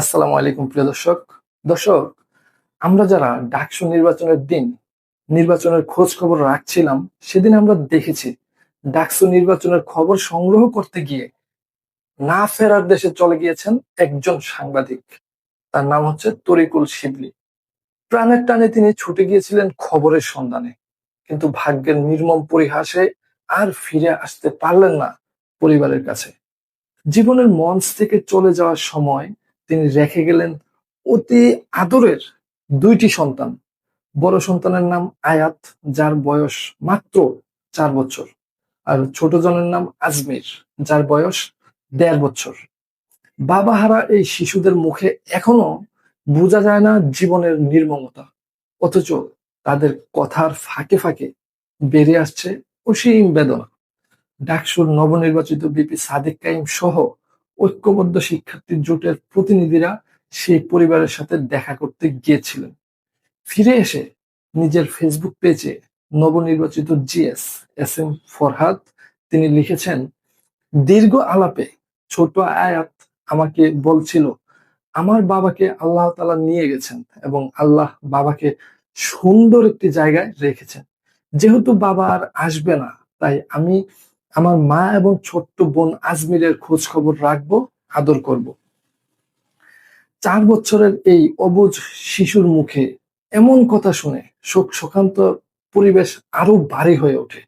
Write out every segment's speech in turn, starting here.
আসসালামু আলাইকুম প্রিয় দর্শক। দর্শক, আমরা যারা ডাকসু নির্বাচনের দিন নির্বাচনের খোঁজ খবর রাখছিলাম, সেদিন আমরা দেখেছি ডাকসু নির্বাচনের খবর সংগ্রহ করতে গিয়ে না ফেরার দেশে চলে গিয়েছেন একজন সাংবাদিক। তার নাম হচ্ছে তরিকুল শিবলি। প্রাণের টানে তিনি ছুটে গিয়েছিলেন খবরের সন্ধানে। কিন্তু ভাগ্যের নির্মম পরিহাসে আর ফিরে আসতে পারলেন না পরিবারের কাছে। জীবনের মঞ্চ থেকে চলে যাওয়ার সময় তিনি রেখে গেলেন অতি আদরের দুইটি সন্তান। বড় সন্তানের নাম আয়াত, যার বয়স মাত্র চার বছর। আর ছোট জনের নাম আজমির, যার বয়স দেড় বছর। বাবাহারা এই শিশুদের মুখে এখনও বোঝা যায় না জীবনের নির্মমতা। অথচ তাদের কথার ফাঁকে ফাঁকে বেড়ে আসছে অসীম বেদনা। ডাকসুর নবনির্বাচিত বিপি সাদিক কাইম সহ ঐক্যবদ্ধ শিক্ষার্থী জোটের প্রতিনিধিরা সেই পরিবারের সাথে দেখা করতে গিয়েছিলেন। ফিরে এসে নিজের ফেসবুক পেজে নবনির্বাচিত জিএস এস এম ফরহাদ তিনি লিখেছেন, দীর্ঘ আলাপে ছোট আয়াত আমাকে বলছিল, আমার বাবাকে আল্লাহ তালা নিয়ে গেছেন এবং আল্লাহ বাবাকে সুন্দর একটি জায়গায় রেখেছেন। যেহেতু বাবা আর আসবে না, তাই আমি আমার মা এবং ছোট্ট বোন আজমিরের খোঁজ খবর রাখব, আদর করব। চার বছরের এই অবুজ শিশুর মুখে এমন কথা শুনে শোক শোকান্ত পরিবেশ আরও ভারী হয়ে ওঠে।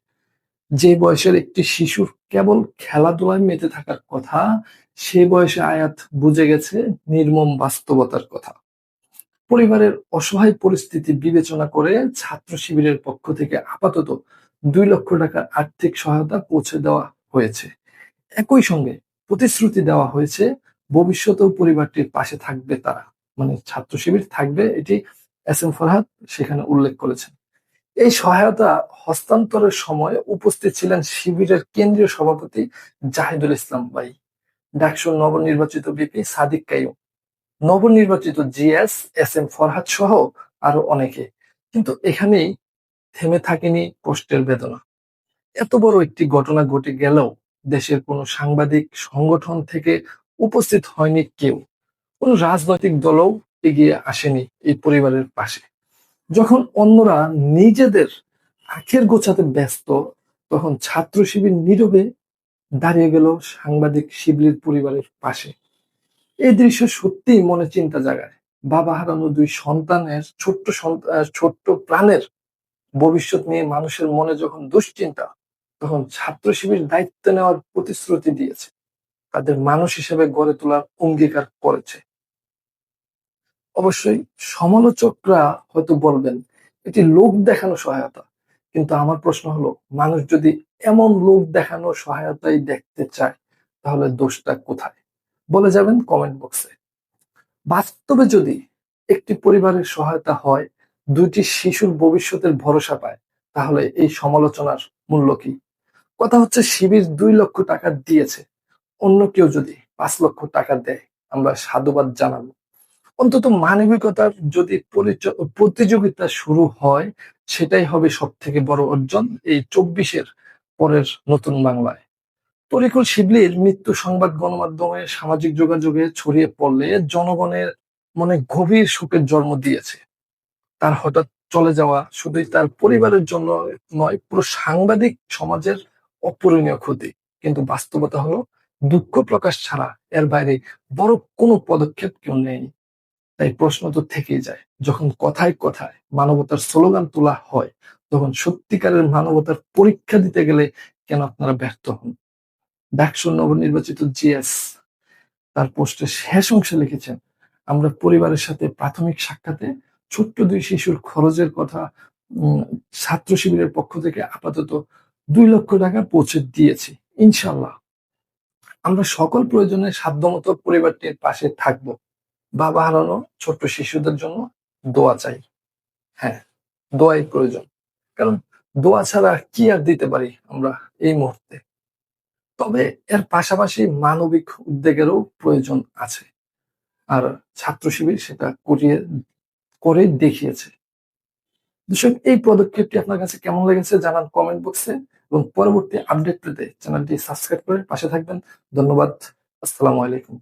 যে বয়সের একটি শিশুর কেবল খেলাধুলায় মেতে থাকার কথা, সে বয়সে আয়াত বুঝে গেছে নির্মম বাস্তবতার কথা। পরিবারের অসহায় পরিস্থিতি বিবেচনা করে ছাত্র শিবিরের পক্ষ থেকে আপাতত দুই লক্ষ টাকার আর্থিক সহায়তা পৌঁছে দেওয়া হয়েছে। একই সঙ্গে প্রতিশ্রুতি দেওয়া হয়েছে, ভবিষ্যতেও পরিবারটির পাশে থাকবে তারা মানে ছাত্র শিবির থাকবে, এটি এস এম ফরহাদ সেখানে উল্লেখ করেছেন। এই সহায়তা হস্তান্তরের সময় উপস্থিত ছিলেন শিবিরের কেন্দ্রীয় সভাপতি জাহিদুল ইসলাম বাই ডাকসুর নবনির্বাচিত বিপি সাদিক কাইম নবনির্বাচিত জিএস এস এম ফরহাদ সহ আরও অনেকে। কিন্তু এখানেই থেমে থাকেনি কষ্টের বেদনা। এত বড় একটি ঘটনা ঘটে গেলেও দেশের কোনো সাংবাদিক সংগঠন থেকে উপস্থিত হয়নি কেউ। কোনো রাজনৈতিক দলও এগিয়ে আসেনি এই পরিবারের পাশে। যখন অন্যরা নিজেদের আখের গোছাতে ব্যস্ত, তখন ছাত্র শিবির নীরবে দাঁড়িয়ে গেল সাংবাদিক শিবলির পরিবারের পাশে। এই দৃশ্য সত্যিই মনে চিন্তা জাগায়। বাবা হারানো দুই সন্তানের ছোট্ট ছোট্ট প্রাণের ভবিষ্যৎ নিয়ে মানুষের মনে যখন দুশ্চিন্তা, তখন ছাত্র শিবির দায়িত্ব নেওয়ার প্রতিশ্রুতি দিয়েছে। তাদের মানুষ হিসেবে গড়ে তোলার অঙ্গীকার করেছে। অবশ্যই সমালোচকরা হয়তো বলবেন, এটি লোক দেখানো সহায়তা। কিন্তু আমার প্রশ্ন হলো, মানুষ যদি এমন লোক দেখানো সহায়তাই দেখতে চায়, তাহলে দোষটা কোথায়? বলে যাবেন কমেন্ট বক্সে বাস্তবে যদি একটি পরিবারের সহায়তা হয়, দুইটি শিশুর ভবিষ্যতের ভরসা পায়, তাহলে এই সমালোচনার মূল্য কি? কথা হচ্ছে শিবির দুই লক্ষ টাকা দিয়েছে, অন্য কেউ যদি পাঁচ লক্ষ টাকা দেয়, আমরা সাধুবাদ জানাব। অন্তত মানবিকতার যদি প্রতিযোগিতা শুরু হয়, সেটাই হবে সব থেকে বড় অর্জন এই চব্বিশের পরের নতুন বাংলায়। তরিকুল শিবলির মৃত্যু সংবাদ গণমাধ্যমে সামাজিক যোগাযোগে ছড়িয়ে পড়লে জনগণের মনে গভীর শোকের জন্ম দিয়েছে। তার হঠাৎ চলে যাওয়া শুধুই তার পরিবারের জন্য নয়, পুরো সাংবাদিক সমাজের অপূরণীয় ক্ষতি। কিন্তু বাস্তবতা হলো, দুঃখ প্রকাশ ছাড়া এর বাইরে বড় কোনো পদক্ষেপ কেউ নেই তাই প্রশ্ন তো থেকেই যায়, যখন কথায় কথায় মানবতার স্লোগান তোলা হয়, তখন সত্যিকারের মানবতার পরীক্ষা দিতে গেলে কেন আপনারা ব্যর্থ হন? ডাকসু নবনির্বাচিত জিএস তার পোস্টের শেষ অংশে লিখেছেন, আমরা পরিবারের সাথে প্রাথমিক সাক্ষাতে ছোট্ট দুই শিশুর খরচের কথা ছাত্র শিবিরের পক্ষ থেকে আপাতত দুই লক্ষ টাকা পৌঁছে দিয়েছি ইনশাল্লাহ আমরা সকল প্রয়োজনে সাধ্যমতো পরিবারটির পাশে থাকব। বাবা হারানো ছোট্ট শিশুদের জন্য দোয়া চাই। হ্যাঁ দোয়াই প্রয়োজন। কারণ দোয়া ছাড়া কি আর দিতে পারি আমরা এই মুহূর্তে? তবে এর পাশাপাশি মানবিক উদ্যোগেরও প্রয়োজন আছে। আর ছাত্র শিবির সেটা করিয়ে করে দেখিয়েছে। দর্শক, এই পদক্ষেপটি আপনার কাছে কেমন লেগেছে জানান কমেন্ট বক্সে এবং পরবর্তী আপডেট পেতে চ্যানেলটি সাবস্ক্রাইব করে পাশে থাকবেন। ধন্যবাদ, আসসালামু আলাইকুম।